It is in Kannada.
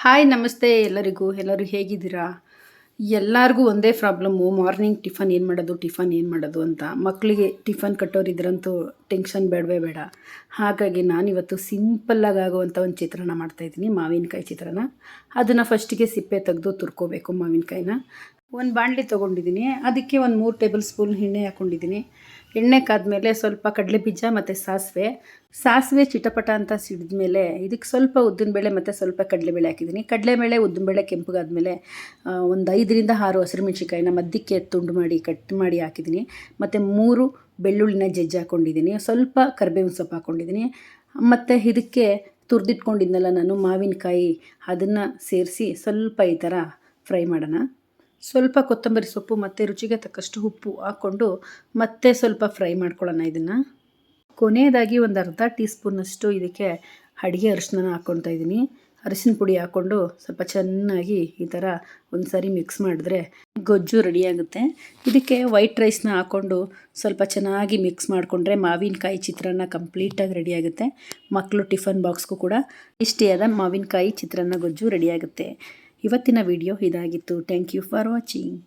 ಹಾಯ್ ನಮಸ್ತೆ ಎಲ್ಲರಿಗೂ. ಎಲ್ಲರೂ ಹೇಗಿದ್ದೀರಾ? ಎಲ್ಲರಿಗೂ ಒಂದೇ ಪ್ರಾಬ್ಲಮ್ಮು ಮಾರ್ನಿಂಗ್ ಟಿಫನ್ ಏನು ಮಾಡೋದು ಟಿಫನ್ ಏನು ಮಾಡೋದು ಅಂತ. ಮಕ್ಕಳಿಗೆ ಟಿಫನ್ ಕಟ್ಟೋರಿದ್ರಂತೂ ಟೆನ್ಷನ್ ಬೇಡವೇ ಬೇಡ. ಹಾಗಾಗಿ ನಾನಿವತ್ತು ಸಿಂಪಲ್ಲಾಗಿ ಆಗುವಂಥ ಒಂದು ಚಿತ್ರಾನ್ನ ಮಾಡ್ತಾಯಿದ್ದೀನಿ ಮಾವಿನಕಾಯಿ ಚಿತ್ರಾನ್ನ. ಅದನ್ನು ಫಸ್ಟಿಗೆ ಸಿಪ್ಪೆ ತೆಗೆದು ತುರ್ಕೋಬೇಕು ಮಾವಿನಕಾಯಿನ. ಒಂದು ಬಾಣಲಿ ತೊಗೊಂಡಿದ್ದೀನಿ ಅದಕ್ಕೆ ಒಂದು ಮೂರು ಟೇಬಲ್ ಸ್ಪೂನ್ ಎಣ್ಣೆ ಹಾಕ್ಕೊಂಡಿದ್ದೀನಿ ಎಣ್ಣೆ ಕಾದ್ಮೇಲೆ ಸ್ವಲ್ಪ ಕಡಲೆ ಬೀಜ ಮತ್ತು ಸಾಸಿವೆ. ಸಾಸಿವೆ ಚಿಟಪಟ ಅಂತ ಸಿಡಿದ ಮೇಲೆ ಇದಕ್ಕೆ ಸ್ವಲ್ಪ ಉದ್ದಿನಬೇಳೆ ಮತ್ತು ಸ್ವಲ್ಪ ಕಡಲೆಬೇಳೆ ಹಾಕಿದ್ದೀನಿ ಕಡಲೆಬೇಳೆ ಉದ್ದಿನಬೇಳೆ ಕೆಂಪಗಾದ್ಮೇಲೆ ಒಂದು ಐದರಿಂದ ಆರು ಹಸಿರುಮೆಣ್ಸಿಕಾಯಿನ ಮಧ್ಯಕ್ಕೆ ತುಂಡು ಮಾಡಿ, ಕಟ್ ಮಾಡಿ ಹಾಕಿದ್ದೀನಿ ಮತ್ತು ಮೂರು ಬೆಳ್ಳುಳ್ಳಿನ ಜಜ್ಜಿ ಹಾಕ್ಕೊಂಡಿದ್ದೀನಿ ಸ್ವಲ್ಪ ಕರಿಬೇವಿನ ಸೊಪ್ಪು ಹಾಕ್ಕೊಂಡಿದ್ದೀನಿ ಮತ್ತು ಇದಕ್ಕೆ ತುರಿದಿಟ್ಕೊಂಡಿದ್ನಲ್ಲ ನಾನು ಮಾವಿನಕಾಯಿ, ಅದನ್ನು ಸೇರಿಸಿ ಸ್ವಲ್ಪ ಈ ಥರ ಫ್ರೈ ಮಾಡೋಣ. ಸ್ವಲ್ಪ ಕೊತ್ತಂಬರಿ ಸೊಪ್ಪು ಮತ್ತು ರುಚಿಗೆ ತಕ್ಕಷ್ಟು ಉಪ್ಪು ಹಾಕ್ಕೊಂಡು ಮತ್ತೆ ಸ್ವಲ್ಪ ಫ್ರೈ ಮಾಡ್ಕೊಳ್ಳೋಣ ಇದನ್ನು. ಕೊನೆಯದಾಗಿ ಒಂದು ಅರ್ಧ ಟೀ ಸ್ಪೂನಷ್ಟು ಇದಕ್ಕೆ ಅಡುಗೆ ಅರಿಶಿನ ಹಾಕ್ಕೊತಾ ಇದ್ದೀನಿ ಅರಿಶಿನ ಪುಡಿ ಹಾಕ್ಕೊಂಡು ಸ್ವಲ್ಪ ಚೆನ್ನಾಗಿ ಈ ಥರ ಒಂದು ಸಾರಿ ಮಿಕ್ಸ್ ಮಾಡಿದ್ರೆ ಗೊಜ್ಜು ರೆಡಿಯಾಗುತ್ತೆ ಇದಕ್ಕೆ ವೈಟ್ ರೈಸ್ನ ಹಾಕ್ಕೊಂಡು ಸ್ವಲ್ಪ ಚೆನ್ನಾಗಿ ಮಿಕ್ಸ್ ಮಾಡಿಕೊಂಡ್ರೆ ಮಾವಿನಕಾಯಿ ಚಿತ್ರಾನ್ನ ಕಂಪ್ಲೀಟಾಗಿ ರೆಡಿಯಾಗುತ್ತೆ ಮಕ್ಕಳು ಟಿಫನ್ ಬಾಕ್ಸ್ಗೂ ಕೂಡ ಇಷ್ಟೇ ಆದ ಮಾವಿನಕಾಯಿ ಚಿತ್ರಾನ್ನ ಗೊಜ್ಜು ರೆಡಿಯಾಗುತ್ತೆ ಇವತ್ತಿನ ವಿಡಿಯೋ ಇದಾಗಿತ್ತು. Thank you for watching